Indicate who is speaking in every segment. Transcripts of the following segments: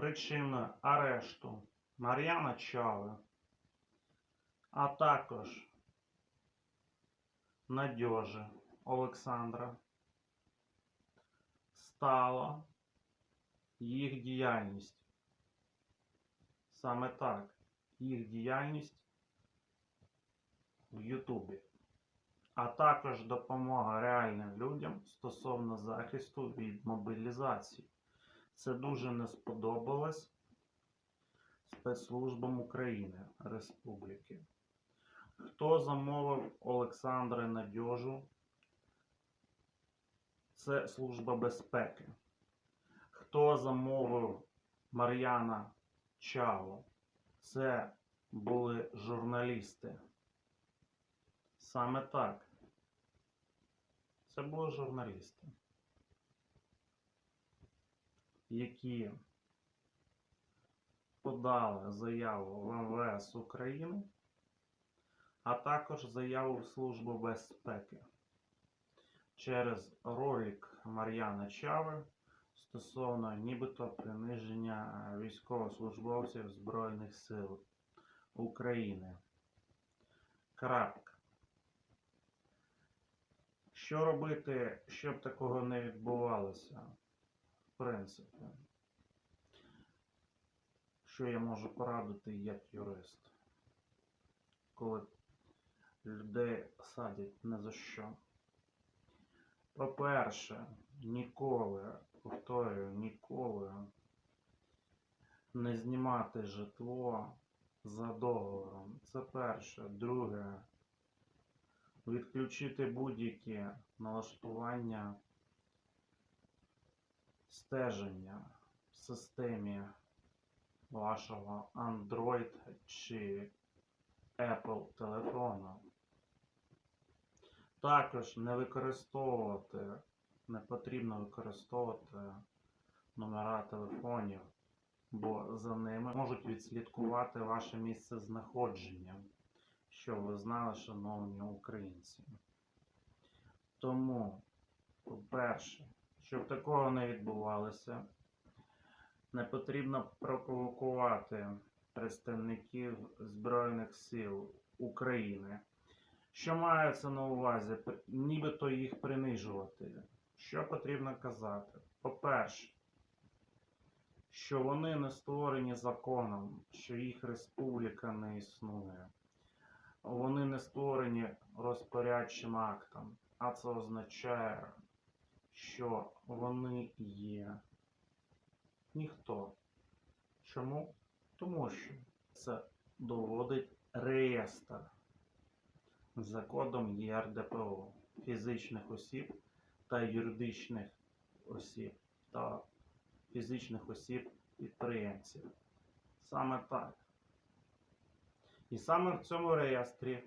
Speaker 1: причиною арешту Мар'яна Чави, а також Надьожи Олександра стала їх діяльність. Саме так, їх діяльність в Ютубі, а також допомога реальним людям стосовно захисту від мобілізації. Це дуже не сподобалось спецслужбам України Республіки. Хто замовив Олександра Надьожу? Це Служба безпеки. Хто замовив Мар'яна Чаво? Це були журналісти. Саме так. Це були журналісти, які подали заяву в МВС України, а також заяву в Службу безпеки через ролик Мар'яна Чави стосовно нібито приниження військовослужбовців Збройних сил України. Крапка. Що робити, щоб такого не відбувалося? В принципі, що я можу порадити як юрист, коли людей садять не за що. По-перше, ніколи, повторюю, ніколи не знімати житло за договором. Це перше. Друге, відключити будь-які налаштування стеження в системі вашого Android чи Apple телефону. Також не використовувати, не потрібно використовувати номера телефонів, бо за ними можуть відслідкувати ваше місце знаходження, що ви знали, шановні українці. Тому, по-перше, щоб такого не відбувалося, не потрібно провокувати представників Збройних сил України. Що мається на увазі? Нібито їх принижувати. Що потрібно казати? По-перше, що вони не створені законом, що їх республіка не існує. Вони не створені розпорядчим актом, а це означає, що вони є ніхто. Чому? Тому що це доводить реєстр за кодом ЄРДПО фізичних осіб та юридичних осіб та фізичних осіб підприємців. Саме так. І саме в цьому реєстрі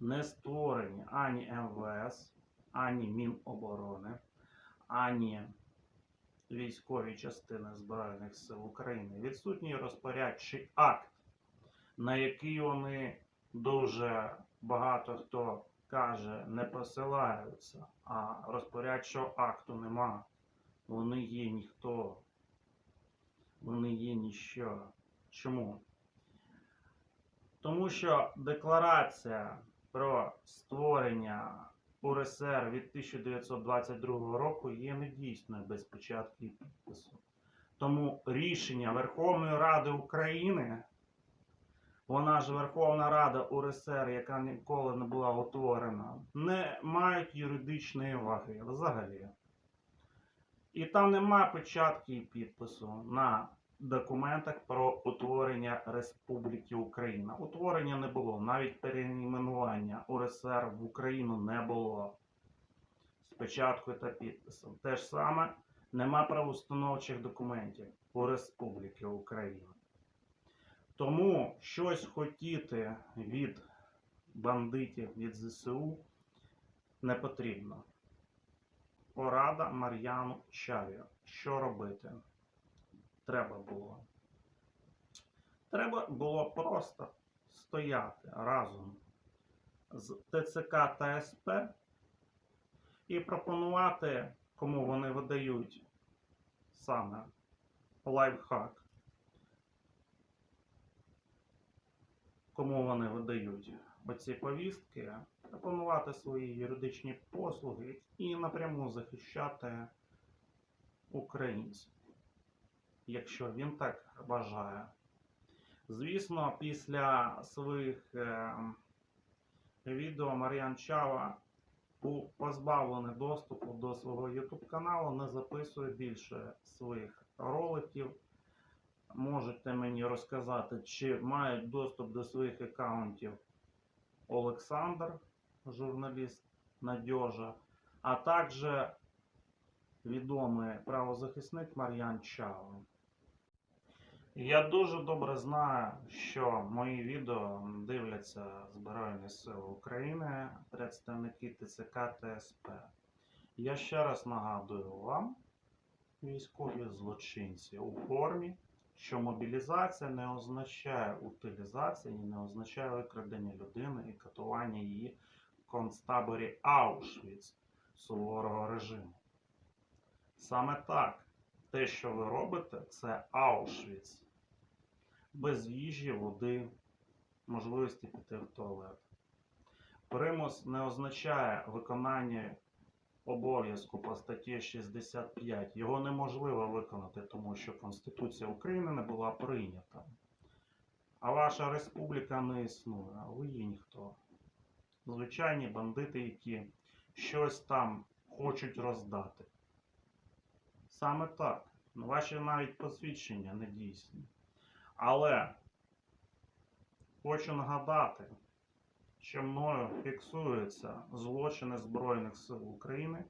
Speaker 1: не створені ані МВС, ані Міноборони, ані військові частини Збройних сил України. Відсутній розпорядчий акт, на який вони дуже багато хто каже, не посилаються, а розпорядчого акту нема. Вони є ніхто. Вони є ніщо. Чому? Тому що декларація про створення УРСР від 1922 року є недійсною без початку підпису. Тому рішення Верховної Ради України, вона ж Верховна Рада УРСР, яка ніколи не була утворена, не мають юридичної ваги взагалі. І там немає початку і підпису на документах про утворення Республіки Україна. Утворення не було, навіть перейменування УРСР в Україну не було. Спочатку та підписом. Те ж саме нема правоустановчих документів у Республіки Україна. Тому щось хотіти від бандитів від ЗСУ не потрібно. Порада Мар'яну Чаві. Що робити? Треба було. Треба було просто стояти разом з ТЦК та СП і пропонувати, кому вони видають саме лайфхак. Кому вони видають оці повістки, пропонувати свої юридичні послуги і напряму захищати українців, якщо він так бажає. Звісно, після своїх е, відео Мар'ян Чава позбавлений доступу до свого YouTube каналу, не записує більше своїх роликів. Можете мені розказати, чи мають доступ до своїх аккаунтів Олександр, журналіст Надежа, а також відомий правозахисник Мар'ян Чава. Я дуже добре знаю, що мої відео дивляться Збройні Сили України, представники ТЦК та СП. Я ще раз нагадую вам, військові злочинці у формі, що мобілізація не означає утилізацію не означає викрадення людини і катування її в концтаборі Аушвіц суворого режиму. Саме так, те, що ви робите, це Аушвіц. Без їжі, води, можливості піти в туалет. Примус не означає виконання обов'язку по статті 65. Його неможливо виконати, тому що Конституція України не була прийнята. А ваша республіка не існує, а ви є ніхто. Звичайні бандити, які щось там хочуть роздати. Саме так. Ваші навіть посвідчення не дійсні. Але хочу нагадати, що мною фіксуються злочини Збройних сил України.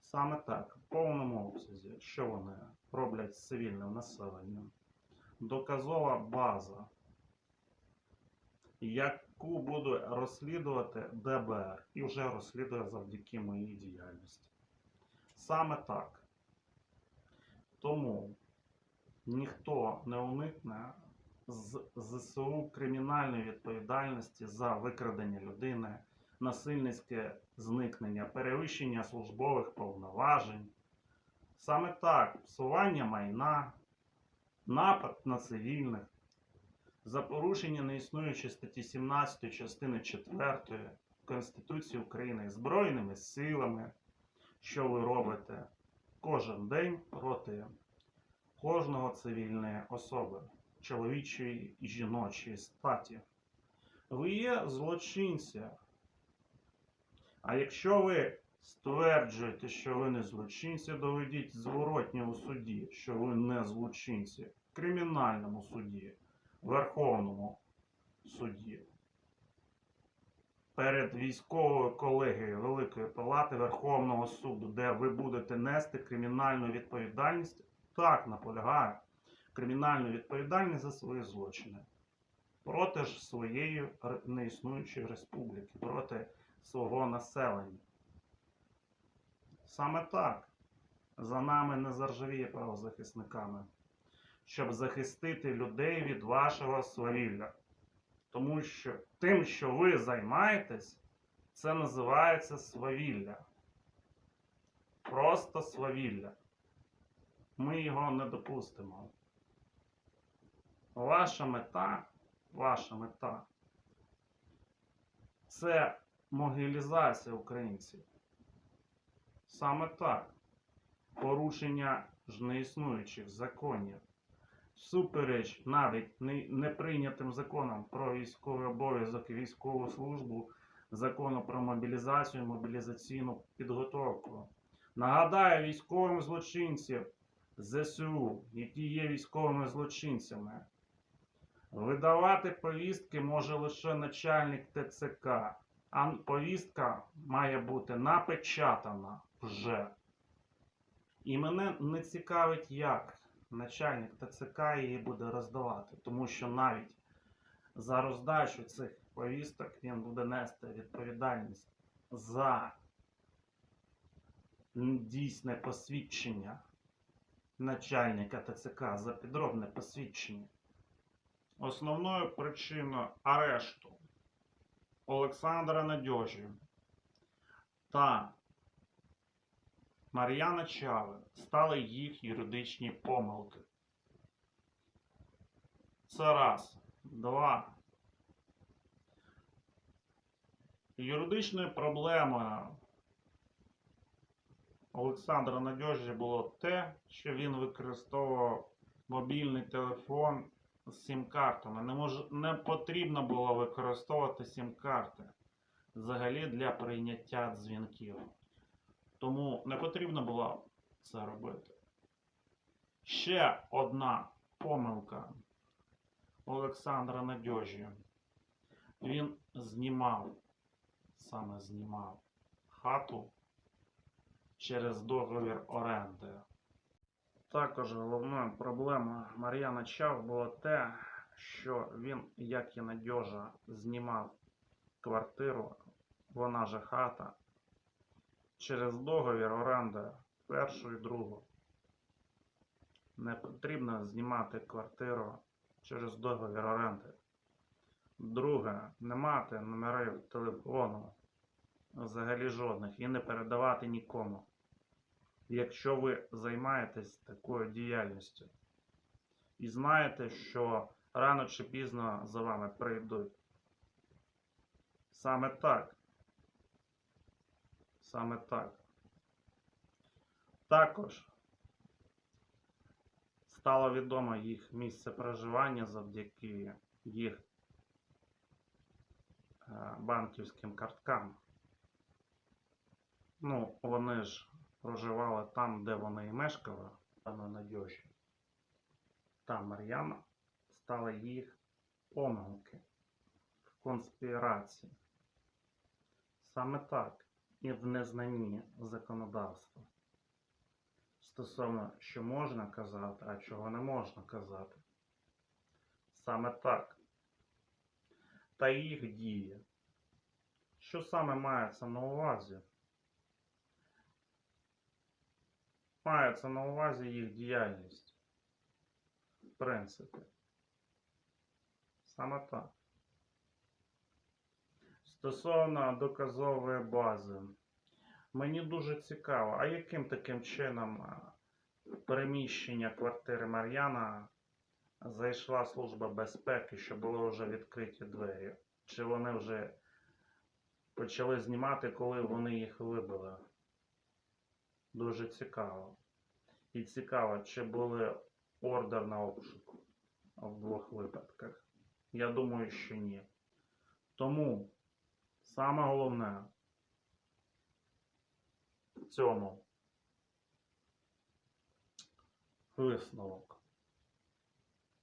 Speaker 1: Саме так, в повному обсязі, що вони роблять з цивільним населенням. Доказова база, яку буду розслідувати ДБР і вже розслідує завдяки моїй діяльності. Саме так. Тому ніхто не уникне з ЗСУ кримінальної відповідальності за викрадення людини, насильницьке зникнення, перевищення службових повноважень. Саме так, псування майна, напад на цивільних, за порушення неіснуючої статті 17 частини 4 Конституції України Збройними силами, що ви робите кожен день проти кожного цивільної особи, чоловічої і жіночої статі. Ви є злочинці. А якщо ви стверджуєте, що ви не злочинці, доведіть зворотні у суді, що ви не злочинці, в кримінальному суді, Верховному суді. Перед військовою колегією Великої Палати Верховного суду, де ви будете нести кримінальну відповідальність так наполягаю, кримінальну відповідальність за свої злочини проти ж своєї неіснуючої республіки, проти свого населення. Саме так за нами не заржавіє правозахисниками, щоб захистити людей від вашого свавілля. Тому що тим, що ви займаєтесь, це називається свавілля. Просто свавілля ми його не допустимо. Ваша мета, ваша мета це могилізація українців. Саме так. Порушення ж неіснуючих законів. Всупереч навіть не- неприйнятим законам про військовий обов'язок і військову службу, закону про мобілізацію мобілізаційну підготовку. Нагадаю військовим злочинцям, ЗСУ, які є військовими злочинцями. Видавати повістки може лише начальник ТЦК, а повістка має бути напечатана вже. І мене не цікавить, як начальник ТЦК її буде роздавати, тому що навіть за роздачу цих повісток він буде нести відповідальність за дійсне посвідчення начальника ТЦК за підробне посвідчення. Основною причиною арешту Олександра Надьожі та Мар'яна Чави стали їх юридичні помилки. Це раз. Два. Юридичною проблемою Олександра Надьожі було те, що він використовував мобільний телефон з сім-картами. Не, мож... не потрібно було використовувати сім-карти взагалі для прийняття дзвінків. Тому не потрібно було це робити. Ще одна помилка Олександра Надьожі. Він знімав, саме знімав хату через договір оренди. Також головною проблемою Мар'яна Чав було те, що він, як і Надьожа, знімав квартиру, вона же хата, через договір оренди першу і другу. Не потрібно знімати квартиру через договір оренди. Друге, не мати номерів телефону взагалі жодних і не передавати нікому, якщо ви займаєтесь такою діяльністю. І знаєте, що рано чи пізно за вами прийдуть. Саме так. Саме так. Також стало відомо їх місце проживання завдяки їх е, банківським карткам. Ну, вони ж проживали там, де вони і мешкали, а на Надьожі. Та Мар'яна стала їх помилки в конспірації. Саме так і в незнанні законодавства. Стосовно, що можна казати, а чого не можна казати. Саме так. Та їх дії. Що саме мається на увазі? Мається на увазі їх діяльність. В принципі. Саме так. Стосовно доказової бази. Мені дуже цікаво, а яким таким чином переміщення квартири Мар'яна зайшла Служба безпеки, що були вже відкриті двері? Чи вони вже почали знімати, коли вони їх вибили? Дуже цікаво. І цікаво, чи були ордер на обшук в двох випадках. Я думаю, що ні. Тому саме головне в цьому висновок,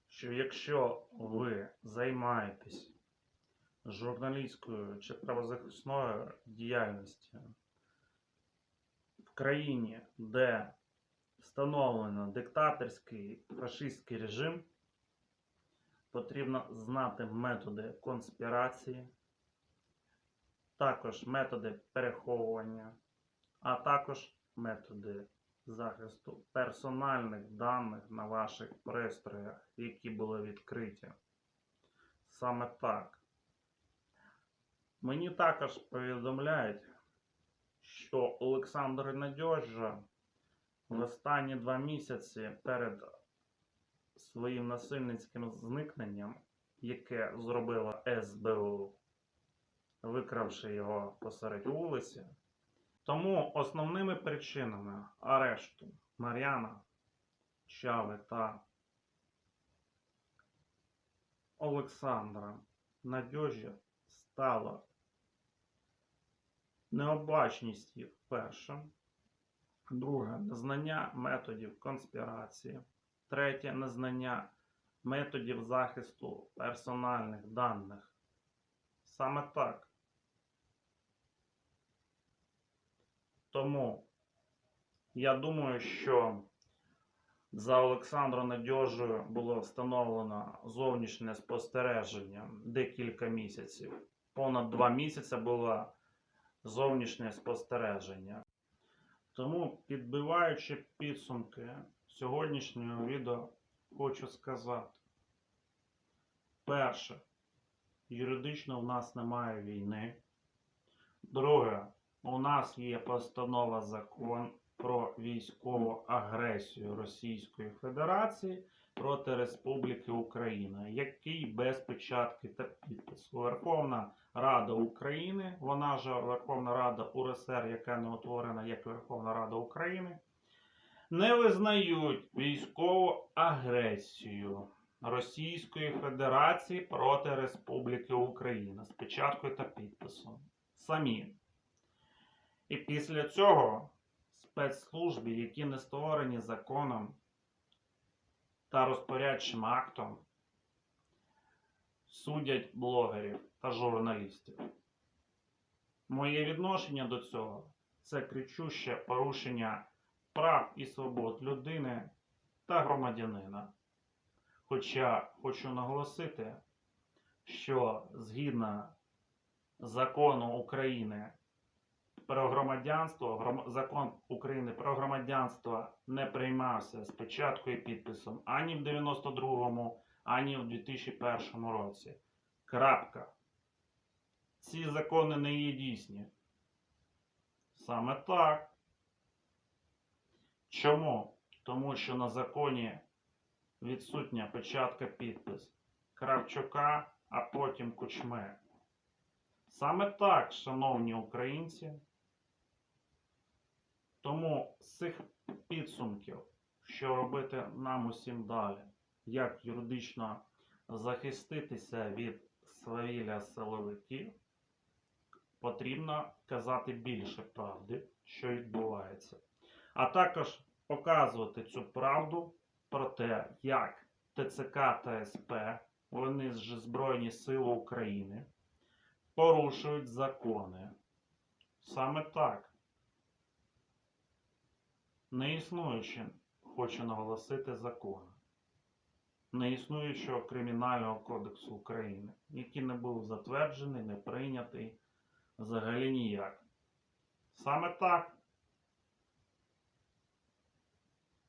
Speaker 1: що якщо ви займаєтесь журналістською чи правозахисною діяльністю в країні, де встановлено диктаторський фашистський режим, потрібно знати методи конспірації, також методи переховування, а також методи захисту персональних даних на ваших пристроях, які були відкриті. Саме так. Мені також повідомляють, що Олександр Надьожа в останні два місяці перед своїм насильницьким зникненням, яке зробила СБУ, викравши його посеред вулиці. Тому основними причинами арешту Мар'яна, Чави та Олександра Надьожі стала необачність їх перше. Друге незнання методів конспірації. Третє незнання методів захисту персональних даних. Саме так. Тому я думаю, що за Олександром Надьожею було встановлено зовнішнє спостереження декілька місяців. Понад два місяці було зовнішнє спостереження. Тому, підбиваючи підсумки сьогоднішнього відео, хочу сказати. Перше, юридично в нас немає війни. Друге, у нас є постанова закон про військову агресію Російської Федерації, проти Республіки Україна, який без печатки та підпису. Верховна Рада України, вона ж Верховна Рада УРСР, яка не утворена як Верховна Рада України, не визнають військову агресію Російської Федерації проти Республіки Україна з печаткою та підписом. Самі. І після цього спецслужби, які не створені законом та розпорядчим актом, судять блогерів та журналістів. Моє відношення до цього це кричуще порушення прав і свобод людини та громадянина. Хоча хочу наголосити, що згідно закону України про громадянство, гром- закон України про громадянство не приймався з печаткою і підписом ані в 92-му, ані в 2001 році. Крапка. Ці закони не є дійсні. Саме так. Чому? Тому що на законі відсутня печатка підпис Кравчука, а потім Кучми. Саме так, шановні українці. Тому з цих підсумків, що робити нам усім далі, як юридично захиститися від свавілля силовиків, потрібно казати більше правди, що відбувається. А також показувати цю правду про те, як ТЦК та СП, вони ж Збройні Сили України, порушують закони. Саме так. Не існуючи, хочу наголосити закон, не існуючого Кримінального кодексу України, який не був затверджений, не прийнятий взагалі ніяк. Саме так.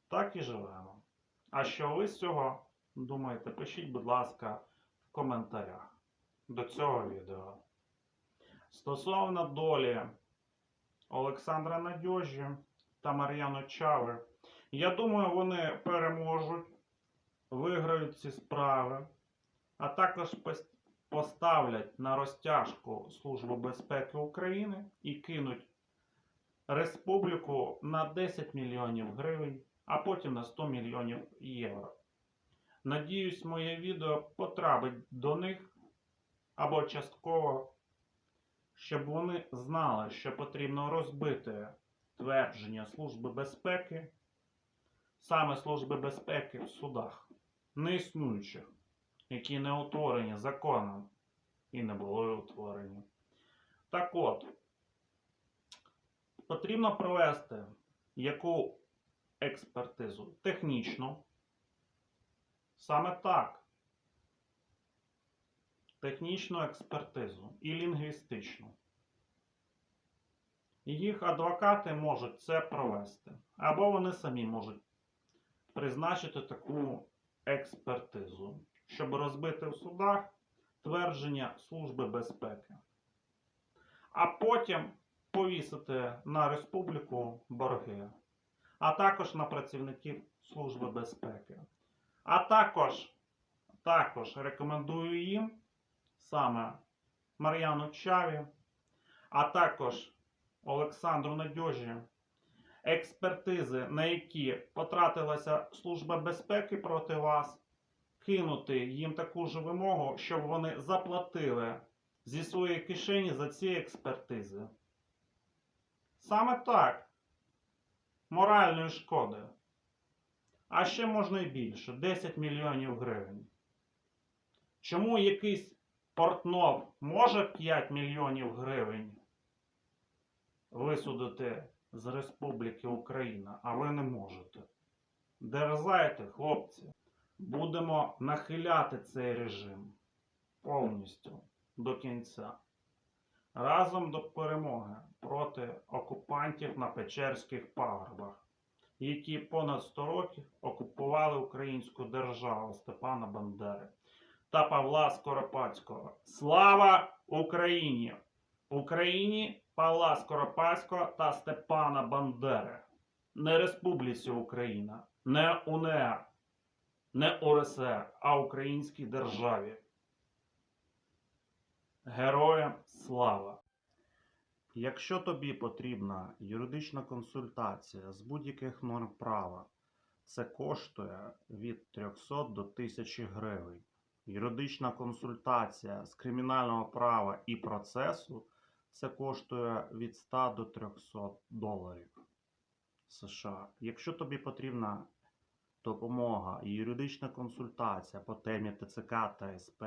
Speaker 1: Так і живемо. А що ви з цього думаєте? Пишіть, будь ласка, в коментарях до цього відео. Стосовно долі Олександра Надьожі та Мар'яно Чави, я думаю, вони переможуть, виграють ці справи, а також поставлять на розтяжку Службу безпеки України і кинуть республіку на 10 мільйонів гривень, а потім на 100 мільйонів євро. Надіюсь, моє відео потрапить до них або частково, щоб вони знали, що потрібно розбити твердження Служби безпеки, саме Служби безпеки в судах, неіснуючих, які не утворені законом і не були утворені. Так от, потрібно провести яку експертизу? Технічну. Саме так. Технічну експертизу і лінгвістичну. Їх адвокати можуть це провести. Або вони самі можуть призначити таку експертизу, щоб розбити в судах твердження Служби безпеки. А потім повісити на республіку борги, а також на працівників Служби безпеки. А також, також рекомендую їм саме Мар'яну Чаві, а також Олександру Надьожі, експертизи, на які потратилася Служба безпеки проти вас, кинути їм таку ж вимогу, щоб вони заплатили зі своєї кишені за ці експертизи. Саме так. Моральної шкоди. А ще можна і більше 10 мільйонів гривень. Чому якийсь Портнов може 5 мільйонів гривень висудити з Республіки Україна, а ви не можете? Дерзайте, хлопці. Будемо нахиляти цей режим повністю до кінця. Разом до перемоги проти окупантів на Печерських пагорбах, які понад 100 років окупували українську державу Степана Бандери та Павла Скоропадського. Слава Україні! Україні Павла Скоропадського та Степана Бандери. Не Республіці Україна, не УНР, Не УРСР, а українській державі. Героям слава! Якщо тобі потрібна юридична консультація з будь-яких норм права, це коштує від 300 до 1000 гривень. Юридична консультація з кримінального права і процесу це коштує від 100 до 300 доларів США. Якщо тобі потрібна допомога і юридична консультація по темі ТЦК та СП,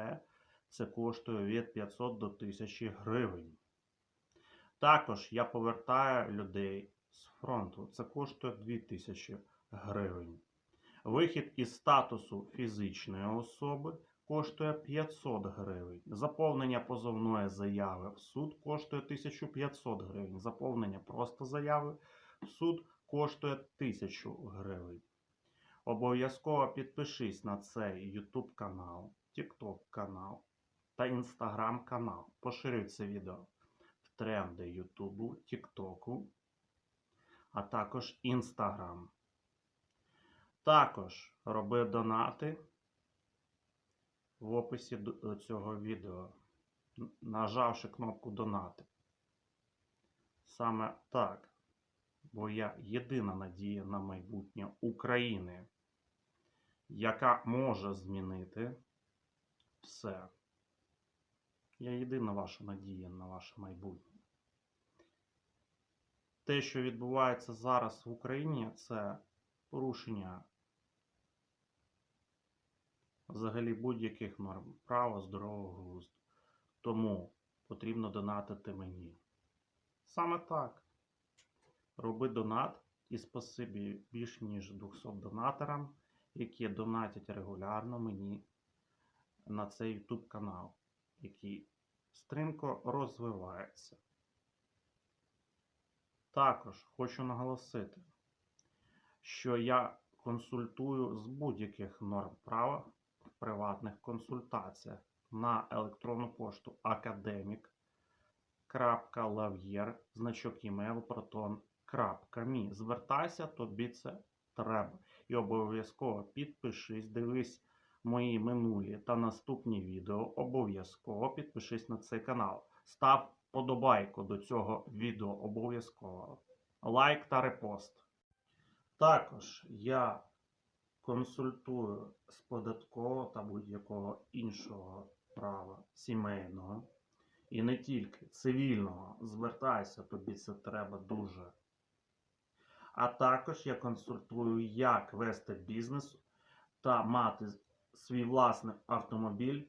Speaker 1: це коштує від 500 до 1000 гривень. Також я повертаю людей з фронту. Це коштує 2000 гривень. Вихід із статусу фізичної особи коштує 500 гривень. Заповнення позовної заяви в суд коштує 1500 гривень. Заповнення просто заяви в суд коштує 1000 гривень. Обов'язково підпишись на цей YouTube канал, TikTok канал та Instagram канал. Поширюй це відео в тренди Ютубу, Тіктоку, а також Інстаграм. Також роби донати в описі до цього відео, нажавши кнопку Донати. Саме так, бо я єдина надія на майбутнє України, яка може змінити все. Я єдина ваша надія на ваше майбутнє. Те, що відбувається зараз в Україні, це порушення взагалі будь-яких норм права, здорового глузду. Тому потрібно донатити мені. Саме так. Роби донат і спасибі більш ніж 200 донаторам, які донатять регулярно мені на цей YouTube канал, який стрімко розвивається. Також хочу наголосити, що я консультую з будь-яких норм права приватних консультаціях на електронну пошту academic.lav'єr, значок email proton.me. Звертайся, тобі це треба. І обов'язково підпишись, дивись мої минулі та наступні відео. Обов'язково підпишись на цей канал. Став подобайку до цього відео обов'язково. Лайк та репост. Також я консультую з податкового та будь-якого іншого права сімейного. І не тільки цивільного. Звертайся, тобі це треба дуже. А також я консультую, як вести бізнес та мати свій власний автомобіль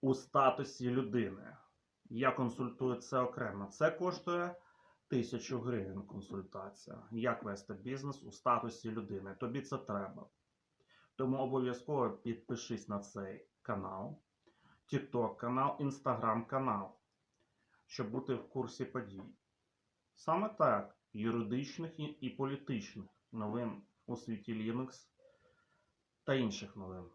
Speaker 1: у статусі людини. Я консультую це окремо. Це коштує 1000 гривень консультація. Як вести бізнес у статусі людини. Тобі це треба. Тому обов'язково підпишись на цей канал, TikTok канал, Instagram канал, щоб бути в курсі подій. Саме так, юридичних і- політичних новин у світі Linux та інших новин.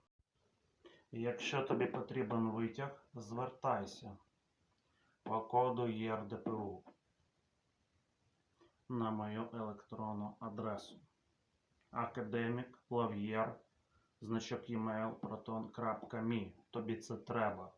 Speaker 1: Якщо тобі потрібен витяг, звертайся по коду ЄРДПУ на мою електронну адресу академік Лав'єр значок email proton.me. Тобі це треба.